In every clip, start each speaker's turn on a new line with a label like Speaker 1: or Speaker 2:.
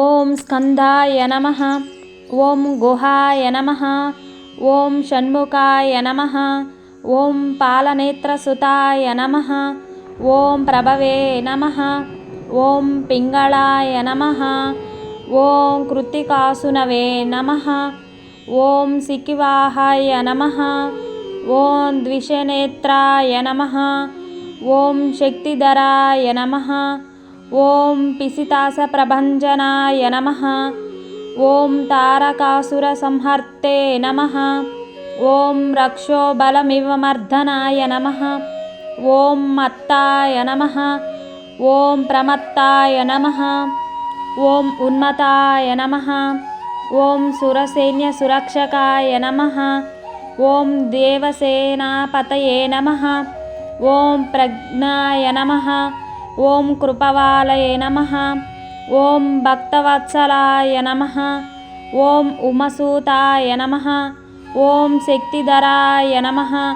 Speaker 1: ఓం స్కందాయ నమ. ఓం గుహాయ నమ. ఓం షణ్ముఖాయ నమ. ఓం పాలనేత్రసుతాయ నమ. ఓం ప్రభవే నమ. ఓం పింగళాయ నమ. ఓం కృత్తికాసునవే నమ. ఓం సికివాహాయ నమ. ఓం ద్విషనేత్రాయ నమ. ఓం శక్తిధరాయ నమ. ఓం పిసితాస ప్రభంజనాయ నమ. ఓం తారకాసుర సంహర్తే నమ. ఓం రక్షోబలమివమర్ధనాయ నమ. ఓం మత్తాయ నమ. ఓం ప్రమత్తాయ నమ. ఓం ఉన్మతాయ నమ. ఓం సురసైన్యసురక్షకాయ నమ. ఓం దేవసేనాపతయే నమ. ఓం ప్రజ్ఞాయ నమ. ఓం కృపవాలయ నమ. ఓం భక్తవత్సలాయ నమ. ఓం ఉమసూతాయ నమ. ఓం శక్తిధరాయ నమ.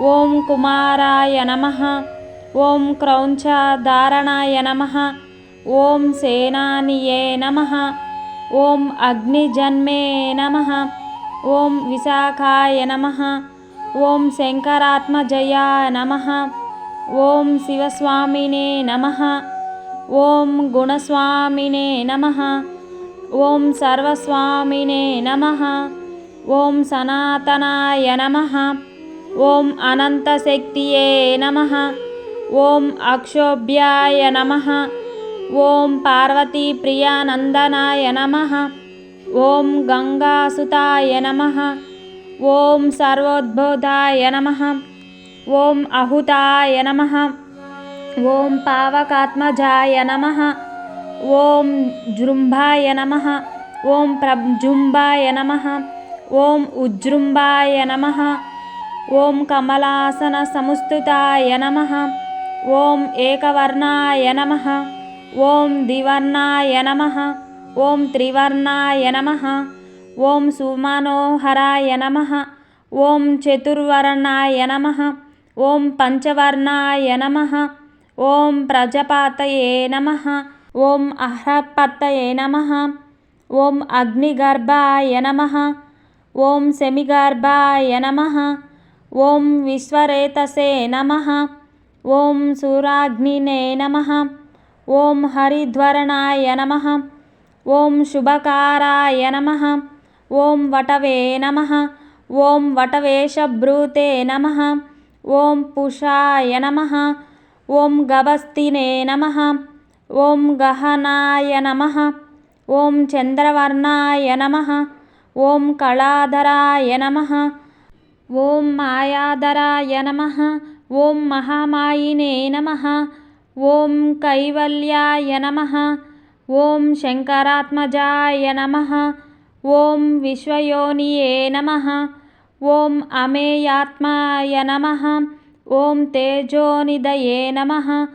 Speaker 1: ఓం కుమారాయ నమ. ఓం క్రౌంచధారణాయ నమ. ఓం సేనానియే నమ. ఓం అగ్నిజన్మే నమ. ఓం విశాఖాయ నమ. ఓం శంకరాత్మజయాయ నమ. ఓం శివస్వామినే నమ. ఓం గుణస్వామినే నమ. ఓం సర్వస్వామినే నమ. ఓం సనాతనాయ నమ. ఓం అనంతశక్తియే నమ. ఓం అక్షోభ్యాయ నమ. ఓం పార్వతీప్రియానందనాయ నమ. ఓం గంగాసుతాయ నమ. ఓం సర్వోద్బోధాయ నమ. ఓం అహుతాయ నమ ఓం పావకాత్మజాయ నమ ఓం జృంభాయ నమ ఓం ప్రజృంభాయ నమ ఓం ఉజృంభాయ నమ ఓం కమలాసన సముస్థుతాయ నమ ఓం ఏకవర్ణాయ నమ ఓం ద్వివర్ణాయ నమ ఓం త్రివర్ణాయ నమ ఓం సుమనోహరాయ నమ ఓం చతుర్వర్ణాయ నమ ఓం పంచవర్ణాయ నమ ఓం ప్రజపాతయే నమ ఓం అహ్రపత్తయే నమ ఓం అగ్నిగర్భాయ నమ ఓం శమిగర్భాయ నమ ఓం విశ్వరేతసే నమ ఓం సూరాగ్నినే నమ ఓం హరిధ్వరణాయ నమ ఓం శుభకారాయ నమ ఓం వటవే నమ ఓం వటవేషభ్రూతే నమ ఓం పుషాయ నమ. ఓం గభస్తినే నమ. ఓం గహనాయ నమ. ఓం చంద్రవర్ణాయ నమ. ఓం కళాధరాయ నమ. ఓం మాయాధరాయ నమ. ఓం మహామాయినే నమ. ఓం కైవల్యాయ నమ. ఓం శంకరాత్మజాయ నమ. ఓం విశ్వయోనియే నమ. ఓం అమేయాత్మాయ నమ. ఓం తేజోనిదయే నమ.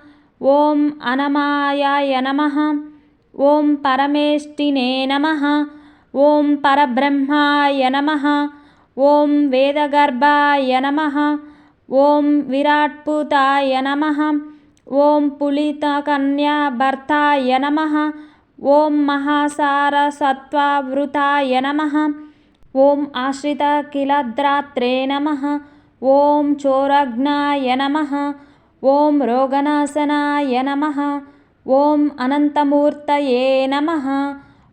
Speaker 1: ఓం అనమాయాయ నమ. ఓం పరమేష్టినే నమ. ఓం పరబ్రహ్మాయ నమ. ఓం వేదగర్భాయ నమ. ఓం విరాట్పుతాయ నమ. ఓం పులితకన్యాభర్తాయ నమ. ఓం మహాసారసత్వావృతాయ నమ. ఓం ఆశ్రితకిలద్రాత్రే నమ. ఓం చోరఘ్నాయ నమ. ఓం రోగనాశనాయ నమ. ఓం అనంతమూర్తయే నమ.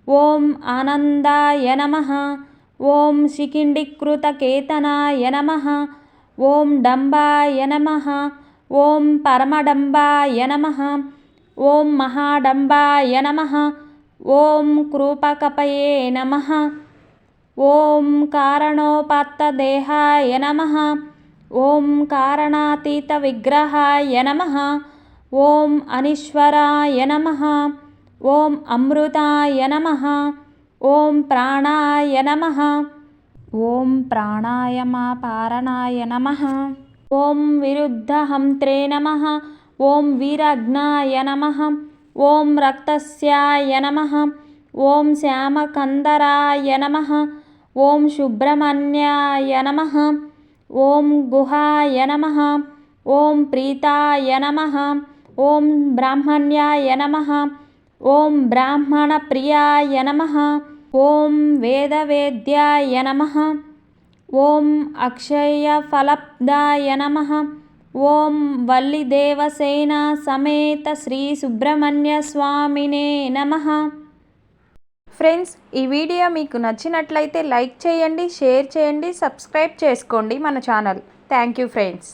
Speaker 1: ఓం ఆనందాయ నమ. ఓం శిఖిండీకృతకేతనాయ నమ. ఓం డంబాయ నమ. ఓం పరమడంబాయ నమ. ఓం మహాడంబాయ నమ. ఓం క్రూపకపయే నమ. ఓం కారణోపాత్తదేహాయ నమ. ఓం కారణాతీత విగ్రహాయ నమ. ఓం అనీశ్వరాయ నమ. ఓం అమృతాయ నమ. ఓం ప్రాణాయ నమ. ఓం ప్రాణాయమాపారణాయ నమ. ఓం విరుద్ధహంత్రే నమ. ఓం వీరగ్నాయ నమ. ఓం రక్తస్యాయ నమ. ఓం శ్యామకందరాయ నమ. ఓం సుబ్రహ్మణ్యాయ నమ. ఓం గుహాయ నమ. ఓం ప్రీతాయ నమ. ఓం బ్రాహ్మణ్యాయ నమ. ఓం బ్రాహ్మణప్రియాయ నమ. ఓం వేదవేద్యాయ నమ. ఓం అక్షయఫలప్దాయ నమ. ఓం వల్లిదేవసేన సమేత శ్రీ సుబ్రహ్మణ్య స్వామినే నమ. ఫ్రెండ్స్ ఈ వీడియో మీకు నచ్చినట్లయితే లైక్ చేయండి షేర్ చేయండి సబ్స్క్రైబ్ చేసుకోండి మన ఛానల్. Thank you friends.